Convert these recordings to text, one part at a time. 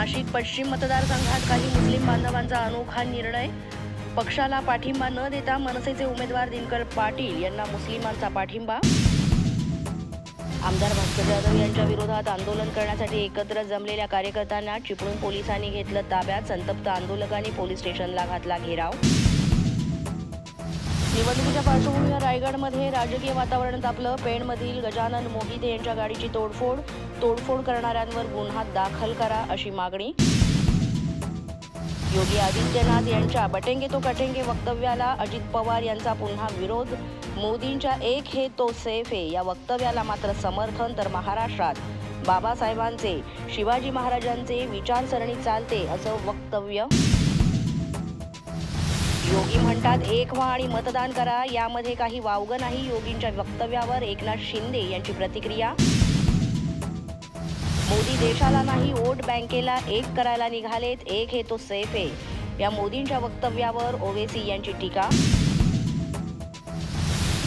नाशिक पश्चिम मतदारसंघात काही मुस्लिम बांधवांचा अनोखा निर्णय. पक्षाला पाठिंबा न देता मनसेचे उमेदवार दिनकर पाटील यांना मुस्लिमांचा पाठिंबा. आमदार भास्कर जाधव यांच्या विरोधात आंदोलन करण्यासाठी एकत्र जमलेल्या कार्यकर्त्यांना चिपळूण पोलिसांनी घेतलं ताब्यात. संतप्त आंदोलकांनी पोलीस स्टेशनला घातला घेराव. निवडणुकीच्या पार्श्वभूमीवर रायगडमध्ये राजकीय वातावरण तापलं पेणमधील गजानन मोहिते यांच्या गाडीची तोडफोड तोडफोड करणाऱ्यांवर गुन्हा दाखल करा अशी मागणी. योगी आदित्यनाथ यांच्या बटेंगे तो कटेंगे वक्तव्याला अजित पवार यांचा पुन्हा विरोध. मोदींच्या एक हे तो सेफ आहे या वक्तव्याला मात्र समर्थन तर महाराष्ट्रात. बाबासाहेबांचे शिवाजी महाराजांचे विचारसरणी चालते असं वक्तव्य. म्हणतात एक व्हा आणि मतदान करा. यामध्ये काही वावगं नाही योगींच्या वक्तव्यावर एकनाथ शिंदे यांची प्रतिक्रिया. मोदी देशाला नाही वोट बँकेला एक करायला निघालेत एक हे तो सेफ आहे. या मोदींच्या वक्तव्यावर ओवेसी यांची टीका.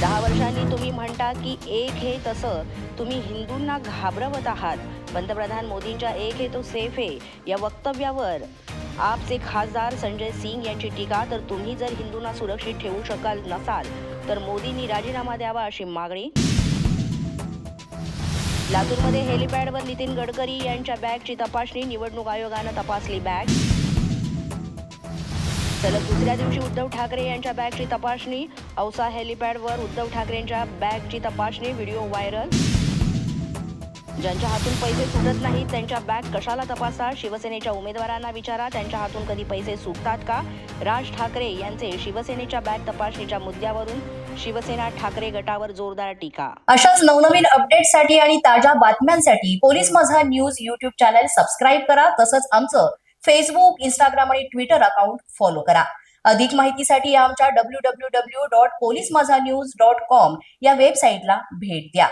दहा वर्षांनी तुम्ही म्हणता की एक हे तसं तुम्ही हिंदूंना घाबरवत आहात. पंतप्रधान मोदींच्या एक हे तो सेफ आहे. या वक्तव्यावर आपचे खासदार संजय सिंग यांची टीका तर तुम्ही जर हिंदूंना सुरक्षित ठेवू शकाल नसाल तर मोदींनी राजीनामा द्यावा अशी मागणी. लातूरमध्ये हेलिपॅडवर नितीन गडकरी यांच्या बॅगची तपासणी निवडणूक आयोगानं तपासली बॅग. सलग दुसऱ्या दिवशी उद्धव ठाकरे यांच्या बॅगची तपासणी औसा हेलिपॅडवर उद्धव ठाकरेंच्या बॅगची तपासणी व्हिडिओ व्हायरल. ज्यांच्या हातून पैसे सुटत नाहीत त्यांच्या बॅग कशाला तपासा? शिवसेनेच्या उमेदवारांना विचारा त्यांच्या हातून कधी पैसे सुटतात का? राज ठाकरे यांचे शिवसेनेच्या बॅग तपासणीच्या मुद्द्यावरून शिवसेना ठाकरे गटावर जोरदार टीका. अशाच नवनवीन अपडेटसाठी आणि ताज्या बातम्यांसाठी police Majha news YouTube channel subscribe करा तसंच आमचं फेसबुक इंस्टाग्राम आणि ट्विटर अकाउंट फॉलो करा. अधिक माहितीसाठी आमच्या W W W dot police Majha news dot com या वेबसाईटला भेट द्या.